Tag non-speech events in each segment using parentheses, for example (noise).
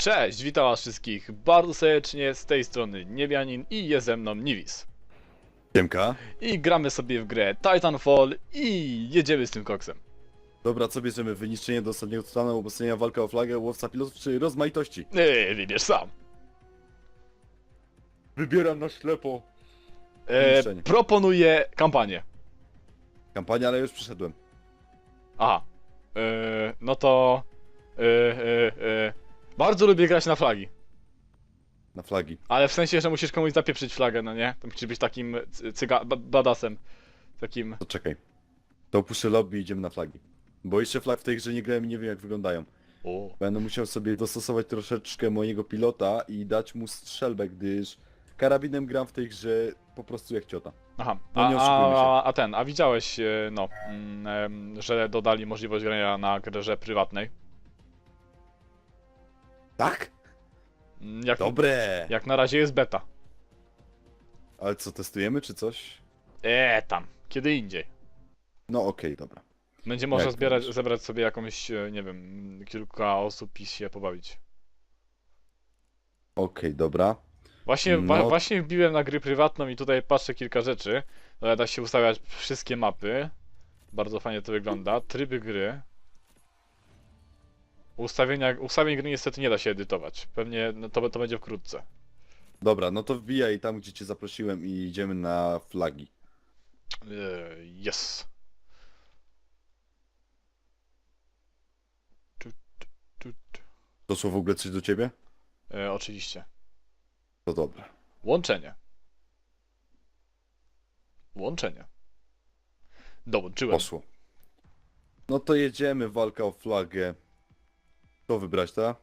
Cześć, witam was wszystkich bardzo serdecznie, z tej strony Niebianin i jest ze mną Niwis. Siemka. I gramy sobie w grę Titanfall i jedziemy z tym koksem. Dobra, co bierzemy? Wyniszczenie do ostatniego stanu, obostrzenia, walka o flagę, łowca pilotów czy rozmaitości? Yy, wybierz sam. Wybieram na ślepo. E, Wyniszczenie. proponuję kampanię. Kampania, ale już przyszedłem. Aha. E, no to... E, e, e, bardzo lubię grać na flagi. Na flagi. Ale w sensie, że musisz komuś zapieprzyć flagę, no nie? To musisz być takim cy- cyga... ba- badasem. Takim... To czekaj. To opuszczę lobby i idziemy na flagi. Bo jeszcze flag w tej grze nie grałem i nie wiem jak wyglądają. O. Będę musiał sobie dostosować troszeczkę mojego pilota i dać mu strzelbę, gdyż karabinem gram w tej grze po prostu jak ciota. Aha, No a, a, a ten, a widziałeś, e, no, mm, że dodali możliwość grania na grze prywatnej? Tak? Mm, Jak, Dobre! jak na razie jest beta. Ale co, testujemy czy coś? Eee, tam, kiedy indziej. No okej, dobra. Będzie można Jak zbierać, mówisz? zebrać sobie jakąś, e, nie wiem, kilka osób i się pobawić. Okej, dobra. Właśnie, wa- No. właśnie wbiłem na gry prywatną i tutaj patrzę kilka rzeczy. No, Da się ustawiać wszystkie mapy. Bardzo fajnie to wygląda. Tryby gry. Ustawienia, ustawień gry niestety nie da się edytować. Pewnie no, to, to będzie wkrótce. Dobra, no to wbijaj tam, gdzie cię zaprosiłem i idziemy na flagi. Eee, Yes. Tu, tu, tu, tu. Doszło w ogóle coś do ciebie? E, oczywiście. To dobra. Łączenie. Łączenie. Dołączyłem. Poszło. No to jedziemy, walka o flagę. To wybrać, tak?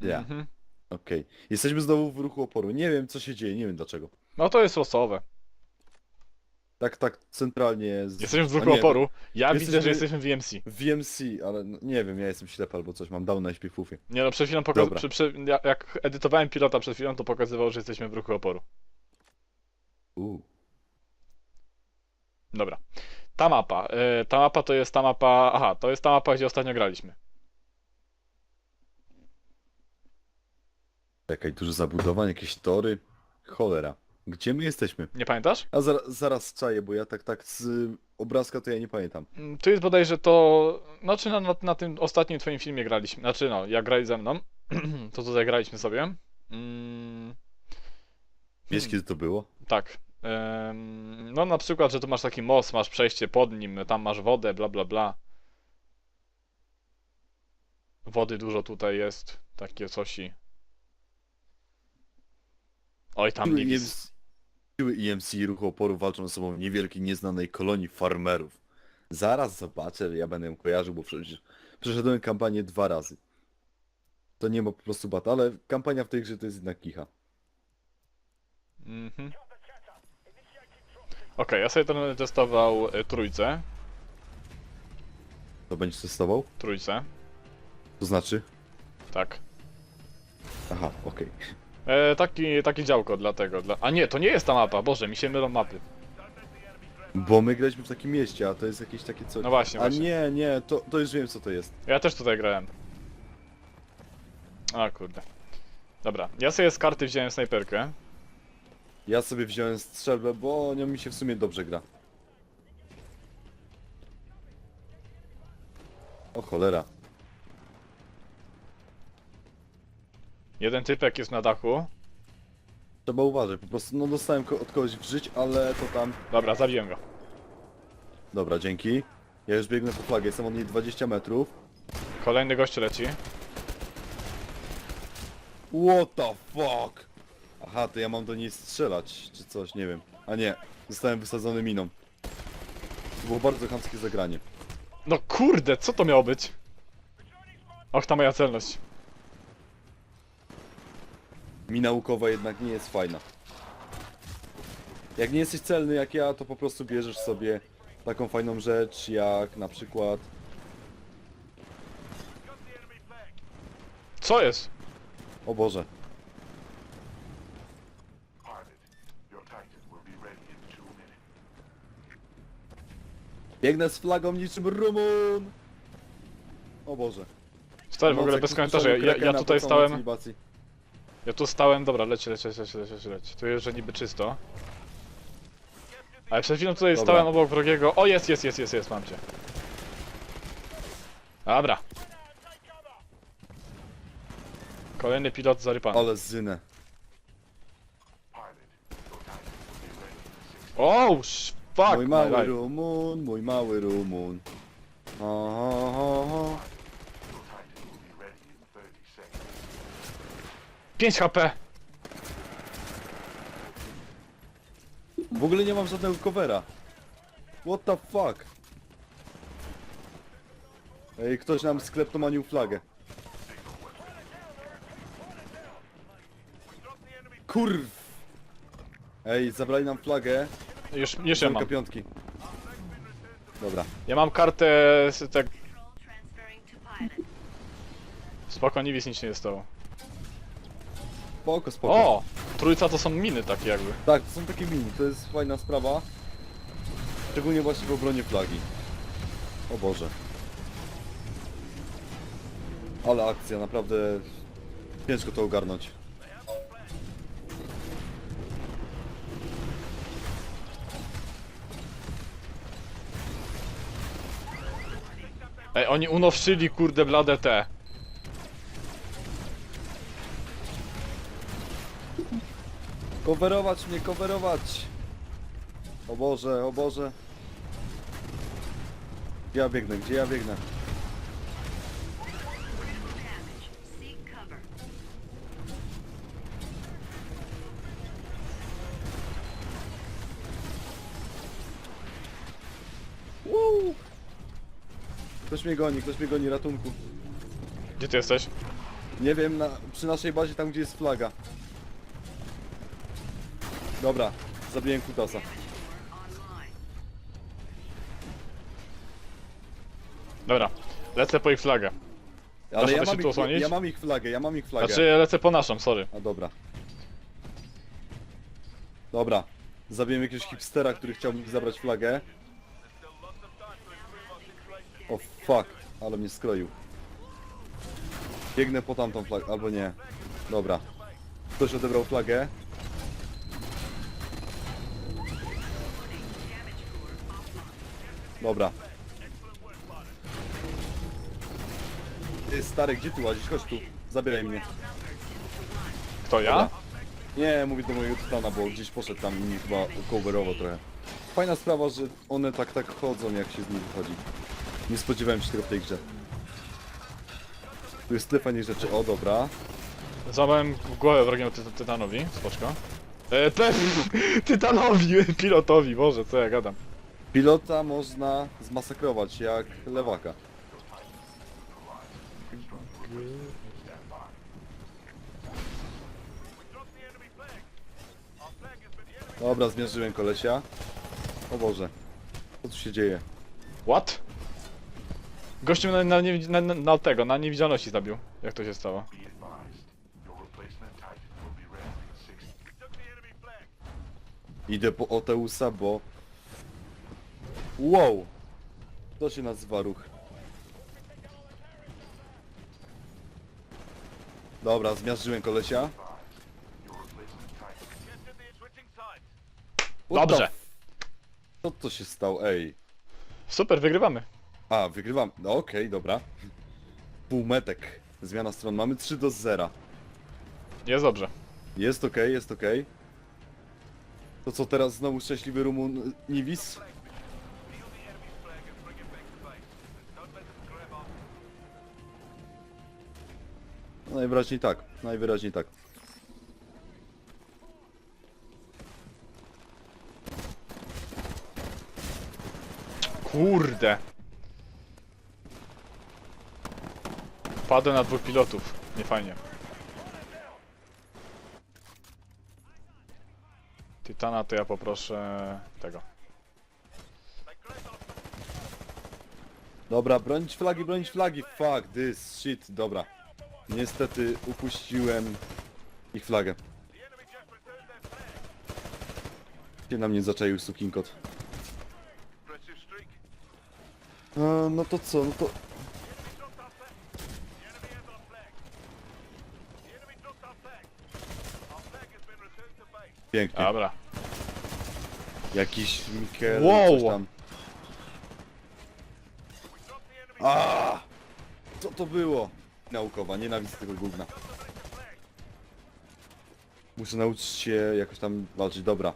Ja, Mhm. okej. Jesteśmy znowu w ruchu oporu. Nie wiem, co się dzieje, nie wiem dlaczego. No to jest losowe. Tak, tak centralnie... Z... Jesteśmy w A ruchu nie, oporu. Ja Jesteśmy- widzę, że jesteśmy w VMC. W VMC, ale no, nie wiem, ja jestem ślepy albo coś, mam down na śpiewufie. Nie no, przed chwilą pokazał. Dobra. Przy, przy, ja- jak edytowałem pilota przed chwilą, to pokazywał, że jesteśmy w ruchu oporu. Uuu. Dobra. Ta mapa. E, ta mapa to jest ta mapa. Aha, to jest ta mapa, gdzie ostatnio graliśmy. Czekaj, dużo zabudowań, jakieś tory. Cholera. Gdzie my jesteśmy? Nie pamiętasz? A zaraz, zaraz czaję, bo ja tak, tak z y, obrazka to ja nie pamiętam. Mm, Tu jest bodajże to. Znaczy na, na, na tym ostatnim twoim filmie graliśmy. Znaczy no, jak grali ze mną, (clears throat) to tutaj graliśmy sobie. Mm, Wiesz, kiedy to było? tak. Em, no na przykład, że tu masz taki most, masz przejście pod nim, tam masz wodę, bla bla bla. Wody dużo tutaj jest, takie cosi. Oj, tam nie widzę. EMC, siły EMC i ruchu oporu walczą ze sobą w niewielkiej, nieznanej kolonii farmerów. Zaraz zobaczę, ja będę ją kojarzył, bo przecież przeszedłem kampanię dwa razy. To nie ma po prostu bat, ale kampania w tej grze to jest jednak kicha. Mhm. Okej, ja sobie to będę testował y, trójce. To będziesz testował? Trójce, To znaczy? tak. Aha, okej. E, taki, taki działko dlatego. Dla... A nie, to nie jest ta mapa, boże, mi się mylą mapy. Bo my graliśmy w takim mieście, a to jest jakieś takie coś... No właśnie, A właśnie. nie, nie, to, to już wiem co to jest. Ja też tutaj grałem. A kurde. Dobra, ja sobie z karty wziąłem snajperkę. Ja sobie wziąłem strzelbę, bo nią mi się w sumie dobrze gra. O cholera. Jeden typek jest na dachu. Trzeba uważać, po prostu no dostałem ko od kogoś w żyć, ale to tam... Dobra, zabiłem go. Dobra, dzięki. Ja już biegnę po flagę, jestem od niej 20 metrów. Kolejny gość leci. What the fuck? Aha, to ja mam do niej strzelać, czy coś, nie wiem. A nie, zostałem wysadzony miną. To było bardzo chamskie zagranie. No kurde, co to miało być? Och, ta moja celność. Mina naukowa jednak nie jest fajna. Jak nie jesteś celny jak ja, to po prostu bierzesz sobie taką fajną rzecz, jak na przykład... Co jest? O Boże. Biegnę z flagą niczym Rumun! O Boże. Stary, w ogóle bez komentarzy, ja, ja, ja tutaj stałem, ja tu stałem, dobra, leci, leci, leci, leci, leci. Tu jest, że niby czysto. Ale przed chwilą tutaj Dobra. stałem obok wrogiego, o jest, jest, jest, jest, jest, mam cię. Dobra. Kolejny pilot zarypany. Ale zynę. Oh, sh- fuck mój my mały life. Rumun, mój mały Rumun. Ho, ho, ho, ho. 5 HP. W ogóle nie mam żadnego covera. What the fuck? Ej, ktoś nam skleptomanił flagę. Kurw! Ej, zabrali nam flagę. Już, już ja mam. Piątki. Dobra. Ja mam kartę z tak... Spoko, nic nic się nie stało. Spoko, spoko. O! Trójca to są miny takie jakby. Tak, to są takie mini, to jest fajna sprawa. Szczególnie właśnie w obronie flagi. O Boże. Ale akcja, naprawdę ciężko to ogarnąć. Ej, oni unowszyli kurde blade te. Coverować mnie, coverować! O Boże, o Boże. Gdzie ja biegnę, gdzie ja biegnę? Woo! Ktoś mnie goni, ktoś mnie goni, ratunku. Gdzie ty jesteś? Nie wiem, na, przy naszej bazie tam gdzie jest flaga. Dobra, zabiłem kutasa. Dobra, lecę po ich flagę. Ale Dasz ja radę się mam, tu ich, osłonić? ja mam ich flagę, ja mam ich flagę. Znaczy, ja lecę po naszą, sorry. A dobra. Dobra. Zabiłem jakiegoś hipstera, który chciał mi zabrać flagę. O fuck, ale mnie skroił. Biegnę po tamtą flagę, albo nie. Dobra. Ktoś odebrał flagę. Dobra. Ty stary, gdzie ty łazisz? Chodź tu. Zabieraj mnie. Kto ja? Nie, mówię do mojego tytana, bo gdzieś poszedł tam i mi chyba coverowo trochę. Fajna sprawa, że one tak tak chodzą jak się z nich wychodzi. Nie spodziewałem się tego w tej grze. Tu jest tyle fajnych rzeczy. O, dobra. Złamałem w głowę wrogiemu ty tytanowi, spoczko. E, te, (laughs) tytanowi, pilotowi, boże, co ja gadam. Pilota można zmasakrować jak lewaka. Dobra, zmierzyłem kolesia. O Boże. Co tu się dzieje? What? Gościu na, na, na, na tego, na niewidzialności zabił. Jak to się stało? Idę po Oteusa, bo... Wow! To się nazywa ruch. Dobra, zmiażdżyłem kolesia. What Dobrze. Co to się stało? Ej. Super, wygrywamy. A, wygrywam. No okej, dobra. Półmetek. Zmiana stron. Mamy 3 do 0. Jest dobrze. Jest okej, jest okej. To co teraz znowu szczęśliwy Rumun Niwis? Najwyraźniej tak, najwyraźniej tak. Kurde. Padłem na dwóch pilotów. Nie fajnie. Tytana to ja poproszę tego. Dobra, bronić flagi, bronić flagi. Fuck this shit, dobra. Niestety upuściłem ich flagę. Się na mnie zaczaił sukinkot. E, no to co, no to... Pięknie. Dobra. Jakiś Mikel, wow. coś tam. A! Co to było? Naukowa, nienawidzę tego gówna. Muszę nauczyć się jakoś tam walczyć, dobra.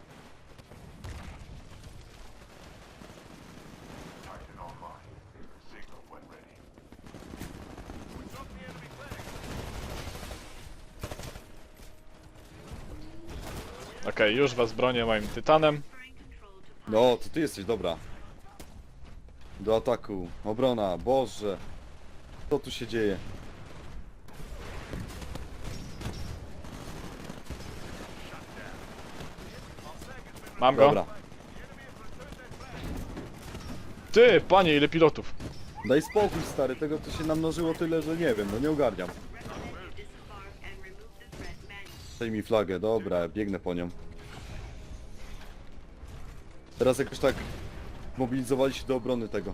Okej, już was bronię moim tytanem. No, to ty jesteś, dobra. Do ataku, obrona, boże. Co tu się dzieje? Mam go. Dobra, Ty, panie, ile pilotów? daj spokój stary, tego to się namnożyło tyle, że nie wiem, no nie ogarniam. Mi flagę, dobra, biegnę po nią. Teraz jakoś tak mobilizowali się do obrony tego.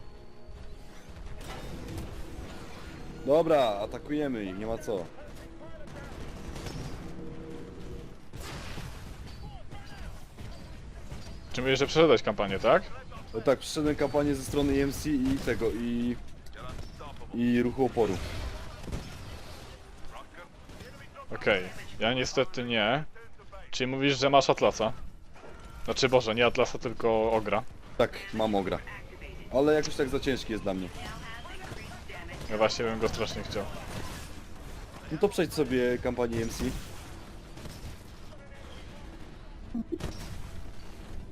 Dobra, atakujemy ich, nie ma co. Czy mówisz, że przeszedłeś kampanię, tak? No tak, przyszedłem kampanię ze strony EMC i tego, i... I ruchu oporu. Okej, ja niestety nie. Czyli mówisz, że masz Atlasa? Znaczy, Boże, nie Atlasa, tylko Ogra. Tak, mam ogra. Ale jakoś tak za ciężki jest dla mnie. Ja właśnie bym go strasznie chciał. No to przejdź sobie kampanię EMC.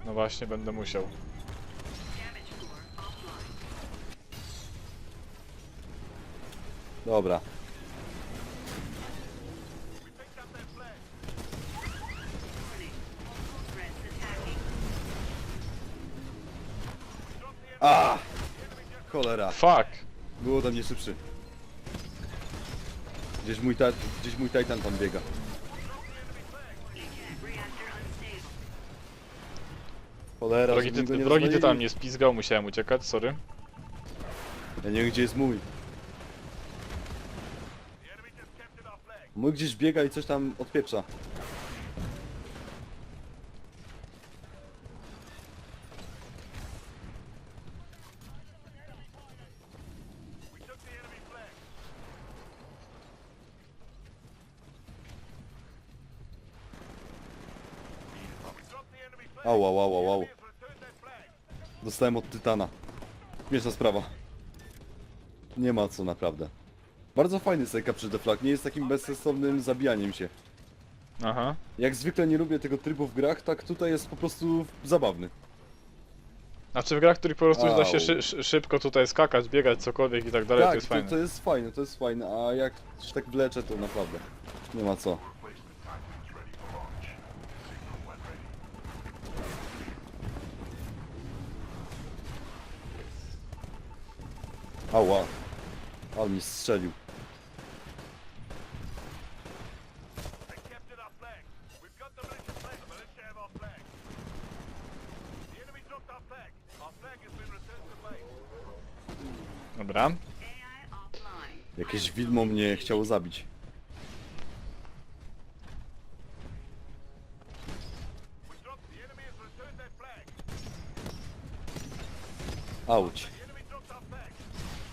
No właśnie, będę musiał. Dobra. A! Cholera. Fuck! Było ode mnie szybszy. Gdzieś mój, ta, gdzieś mój Titan tam biega. Cholera, Drogi, żebym ty, go nie drogi rozwalili. tytan mnie spizgał, musiałem uciekać, sorry. Ja nie wiem gdzie jest mój. Mój gdzieś biega i coś tam odpieprza. Au, au, au, au, au. Dostałem od Tytana. Śmieszna sprawa. Nie ma co naprawdę. Bardzo fajny jest Capture the Flag, nie jest takim bezsensownym zabijaniem się. Aha. Jak zwykle nie lubię tego trybu w grach, tak tutaj jest po prostu zabawny. Znaczy w grach, w których po prostu da się Au. szy, szy, szybko tutaj skakać, biegać, cokolwiek i tak dalej, to tak, jest to, fajne. to jest fajne, to jest fajne, a jak się tak wlecze, to naprawdę nie ma co. Ała, ale mi strzelił. captured our flag. We've got the militia flag. The militia have our flag. The enemy dropped our flag. Our flag has been returned to base. Dobra. Jakieś widmo mnie chciało zabić. We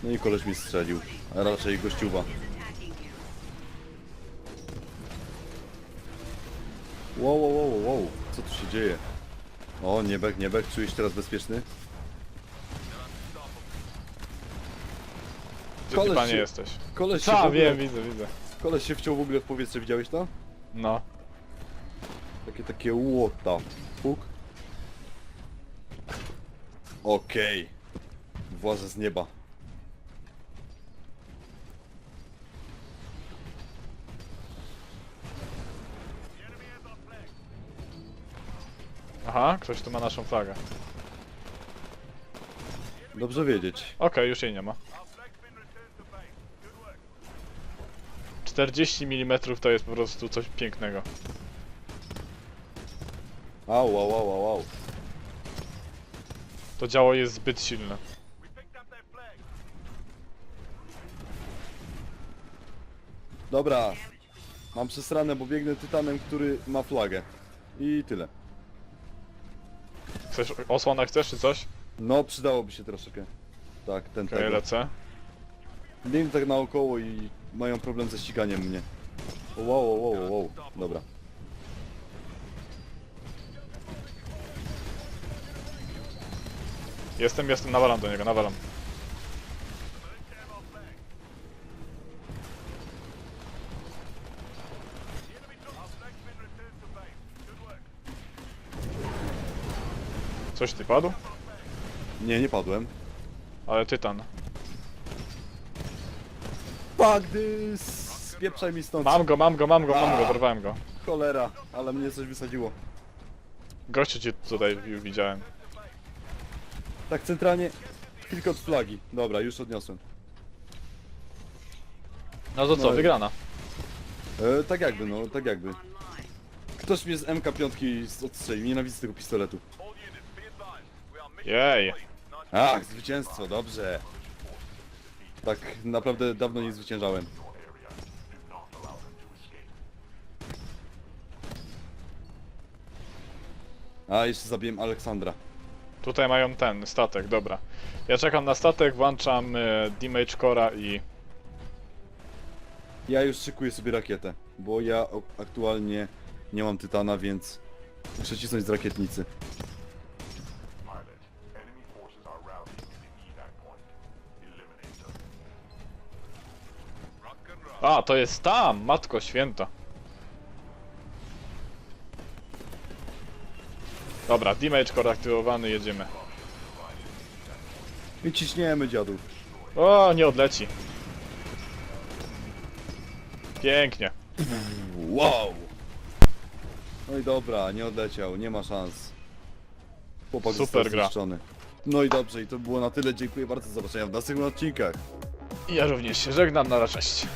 No i koleś mi strzelił, a raczej you. Wow, wow, wow, wow, co tu się dzieje? O, niebek, niebek, czujesz się teraz bezpieczny? Gdzie ty Koleś panie się- jesteś? Koleś się, w ogóle, wiem, widzę, widzę. koleś się wciął w ogóle w powietrze, widziałeś to? No. Takie, takie the fuck? Okej. Włażę z nieba. Aha, ktoś tu ma naszą flagę. Dobrze wiedzieć. Okej, już jej nie ma. Our flag's been returned to base. Good work. 40 mm to jest po prostu coś pięknego. Au, au, au, au, au. To działo jest zbyt silne. Dobra. Mam przesrane, bo biegnę tytanem, który ma flagę. I tyle. Chcesz osłonę chcesz czy coś? No, przydałoby się troszeczkę. Tak, ten Okej, tego. lecę. Biegną tak naokoło i mają problem ze ściganiem mnie. O, Wow, wow, wow, wow. Dobra. Jestem, jestem, nawalam do niego, nawalam. Coś ty padł? Nie, nie padłem. Ale tytan. Bagdy! Spieprzaj mi stąd. Mam go, mam go, mam go, mam go, dorwałem go. Cholera, ale mnie coś wysadziło. Gościu cię tutaj wbił, widziałem. Tak centralnie, kilka od flagi. Dobra, już odniosłem. No to co, No i- wygrana. E, tak jakby, no, tak jakby. Ktoś mnie z MK5 odstrzelił, nienawidzę tego pistoletu. Jej. Ach, zwycięstwo, dobrze. Tak naprawdę dawno nie zwyciężałem. A, jeszcze zabiłem Aleksandra. Tutaj mają ten, statek, dobra. Ja czekam na statek, włączam y, damage cora i... Ja już szykuję sobie rakietę, bo ja o- aktualnie nie mam tytana, więc muszę cisnąć z rakietnicy. A, to jest tam! Matko święta. Dobra, damage core aktywowany, jedziemy. I ciśniemy dziadu. O, nie odleci. Pięknie. Wow! No i dobra, nie odleciał, nie ma szans. Chłopak Super został gra. zniszczony. No i dobrze, i to było na tyle. Dziękuję bardzo za zobaczenia w następnych odcinkach. I ja również się żegnam, na cześć.